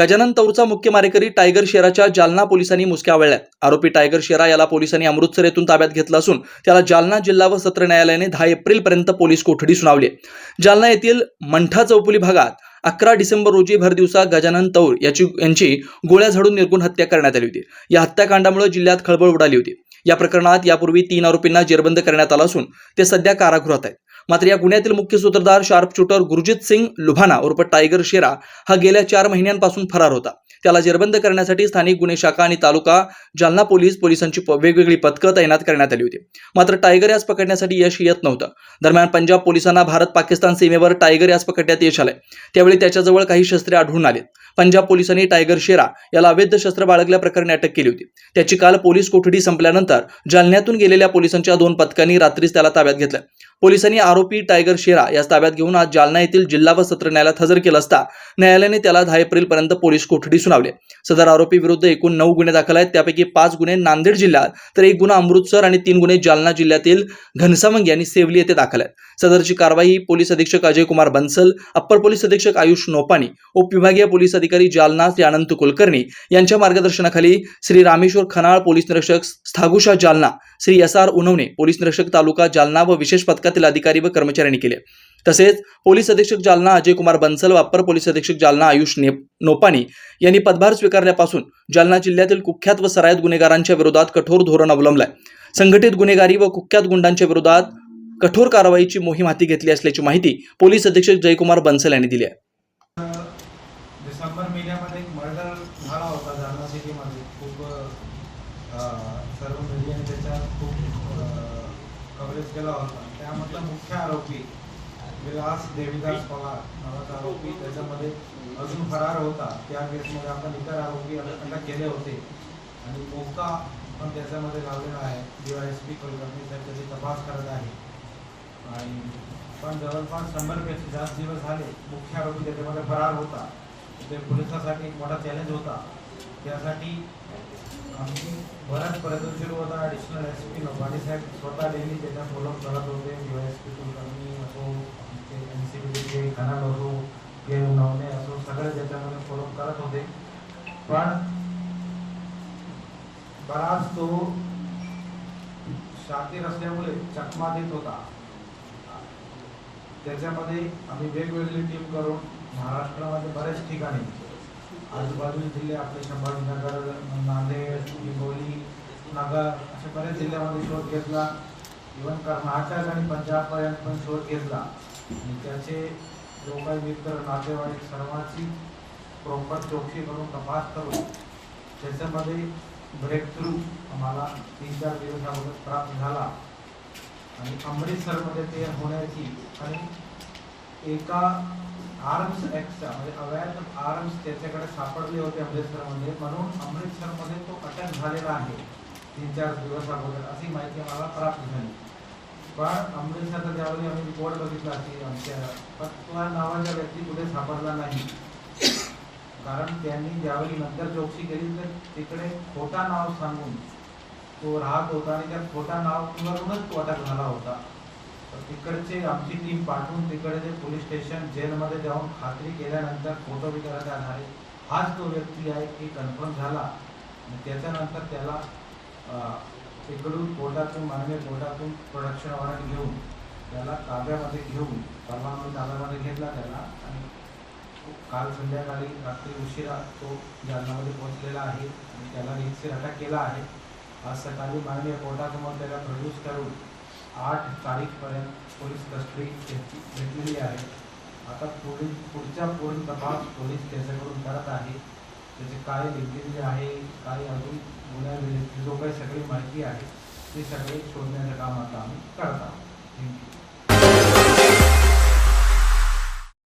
गजानन तौरचा मुख्य मारेकरी टायगर शेराच्या जालना पोलिसांनी मुसक्या आवळल्यात आरोपी टायगर शेरा याला पोलिसांनी अमृतसर येथून ताब्यात घेतलं असून त्याला जालना जिल्हा व सत्र न्यायालयाने दहा एप्रिलपर्यंत पोलीस कोठडी सुनावली जालना येथील मंठा चौपुली भागात अकरा डिसेंबर रोजी भरदिवसा गजानन तौर याची यांची गोळ्या झाडून निर्गुण हत्या करण्यात आली होती. या हत्याकांडामुळे जिल्ह्यात खळबळ उडाली होती. या प्रकरणात यापूर्वी तीन आरोपींना जेरबंद करण्यात आला असून ते सध्या कारागृहात आहेत. मात्र या गुन्ह्यातील मुख्य सूत्रधार शार्प शूटर गुरजित सिंग लुभाना उर्फ टायगर शेरा हा गेल्या चार महिन्यांपासून फरार होता. त्याला जेरबंद करण्यासाठी स्थानिक गुन्हे शाखा आणि तालुका जालना पोलीस पोलिसांची वेगवेगळी पथकं तैनात करण्यात आली होती. मात्र टायगर यास पकडण्यासाठी यश येत नव्हतं. दरम्यान पंजाब पोलिसांना भारत पाकिस्तान सीमेवर टायगर यास पकडण्यात यश आलंय. त्यावेळी त्याच्याजवळ काही शस्त्रे आढळून आली. पंजाब पोलिसांनी टायगर शेरा याला अवैध शस्त्र बाळगल्याप्रकरणी अटक केली होती. त्याची काल पोलीस कोठडी संपल्यानंतर जालन्यातून गेलेल्या पोलिसांच्या दोन पथकांनी रात्रीच त्याला ताब्यात घेतलं. पोलिसांनी आरोपी टायगर शेरा यास ताब्यात घेऊन आज जालना येथील जिल्हा व सत्र न्यायालयात हजर केलं असता. न्यायालयाने त्याला दहा एप्रिल पर्यंत पोलीस कोठडी सुनावली. सदर आरोपी विरुद्ध एकूण नऊ गुन्हे दाखल आहेत. त्यापैकी पाच गुन्हे नांदेड जिल्ह्यात तर एक गुन्हा अमृतसर आणि तीन गुन्हे जालना जिल्ह्यातील घनसावंगी आणि सेवली येथे दाखल आहेत. सदरची कारवाई पोलीस अधीक्षक अजय कुमार बन्सल अप्पर पोलीस अधीक्षक आयुष नोपानी उपविभागीय पोलीस अधिकारी जालना श्री अनंत कुलकर्णी यांच्या मार्गदर्शनाखाली श्री रामेश्वर खनाळ पोलीस निरीक्षक स्थागुशा Jalna Shri S R Unawane police निरीक्षक तालुका जालना व विशेष पथकातील अधिकारी व कर्मचाऱ्यांनी केले. तसेच पोलीस अधीक्षक जालना अजय कुमार बन्सल व अप्पर पोलीस अधीक्षक जालना आयुष ने नोपानी यांनी पदभार स्वीकारल्यापासून जालना जिल्ह्यातील कुख्यात व सरायत गुन्हेगारांच्या विरोधात कठोर धोरण अवलंबलंय. संघटित गुन्हेगारी व कुख्यात गुंडांच्या विरोधात कठोर कारवाईची मोहीम हाती घेतली असल्याची माहिती पोलीस अधीक्षक जयकुमार बन्सल यांनी दिली आहे. डिसेंबर महिन्यामध्ये एक मर्डर झाला होता जालना सिटीमध्ये. खूप सर्व मीडियाने त्याच्या खूप कव्हरेज केला होता. त्यामधला मुख्य आरोपी विलास देवीदास पवार नावाचा आरोपी. त्याच्यामध्ये अजून फरार होता. त्या केसमध्ये आपण इतर आरोपी अटक केले होते. आणि मोका पण त्याच्यामध्ये लावलेला आहे. डी एस पी कुलकर्णी साहेब त्याची तपास करत आहे. आणि पण जवळपास शंभरपेक्षा जास्त दिवस झाले. मुख्य आरोपी त्याच्यामध्ये फरार होता. ते पोलिसासाठी एक मोठा चॅलेंज होता. त्यासाठी आम्ही बराच प्रयत्न सुरू होता. ॲडिशनल एस पी नोबानी साहेब स्वतः डेली त्याच्या फॉलोअप करत होते. डी एस पी कुलकर्णी असो आमचे एन सी बीचे खनाल असो के नवने असो सगळे त्याच्यामध्ये फॉलोअप करत होते. पण बराच तो शातीर असल्यामुळे चकमा देत होता. त्याच्यामध्ये आम्ही वेगवेगळी टीम करून महाराष्ट्रामध्ये बऱ्याच ठिकाणी आजूबाजूचे जिल्हे आपले संभाजीनगर नांदेड हिंगोली नगर असे बरेच जिल्ह्यामध्ये शोध घेतला. इवन कर्नाटक आणि पंजाबपर्यंत पण शोध घेतला. आणि त्याचे जो काही मित्र नातेवाईक सर्वांची प्रॉपर चौकशी करून तपास करून त्याच्यामध्ये ब्रेक थ्रू आम्हाला तीन चार दिवसामध्ये प्राप्त झाला. आणि अमृतसरमध्ये ते होण्याची आणि एका आर्म्स एक्सचा म्हणजे अवैध आर्म्स त्याच्याकडे सापडले होते अमृतसरमध्ये. म्हणून अमृतसरमध्ये तो अटक झालेला आहे. तीन चार दिवस अगोदर अशी माहिती आम्हाला प्राप्त झाली. पण अमृतसरचा ज्यावेळी आम्ही रिपोर्ट बघितला की आमच्या पण त्या नावाच्या व्यक्ती कुठे सापडला नाही. कारण त्यांनी ज्यावेळी नंतर चौकशी केली तर तिकडे खोटा नाव सांगून तो राहत होता आणि त्या खोटा नाव वरूनच तो अटक झाला होता. तिकडचे आमची टीम पाठवून तिकडचे पोलीस स्टेशन जेलमध्ये जाऊन खात्री केल्यानंतर फोटो विचाराच्या आधारे हाच तो व्यक्ती आहे की कन्फर्म झाला. आणि त्याच्यानंतर त्याला तिकडून कोर्टातून माननीय कोर्टातून प्रोडक्शन वॉरंट घेऊन त्याला ताब्यामध्ये घेऊन परवानगी ताब्यामध्ये घेतला त्याला आणि काल संध्याकाळी रात्री उशिरा तो जालनामध्ये पोहोचलेला आहे आणि त्याला निश्चित अटक केला आहे. आज सकाळी माननीय कोर्टासमोर त्याला प्रोड्यूस करून आठ तारीखपर्यंत पोलीस कस्टडी त्यांची घेतलेली आहे. आता पोलीस पुढच्या पूर्ण तपास पोलीस त्याच्याकडून करत आहे. त्याचे काय लिंकिंग जे आहे काय अजून गुन्ह्याविरुद्ध जो काही सगळी माहिती आहे ती सगळी शोधण्याचं काम आता आम्ही करत आहोत. थँक्यू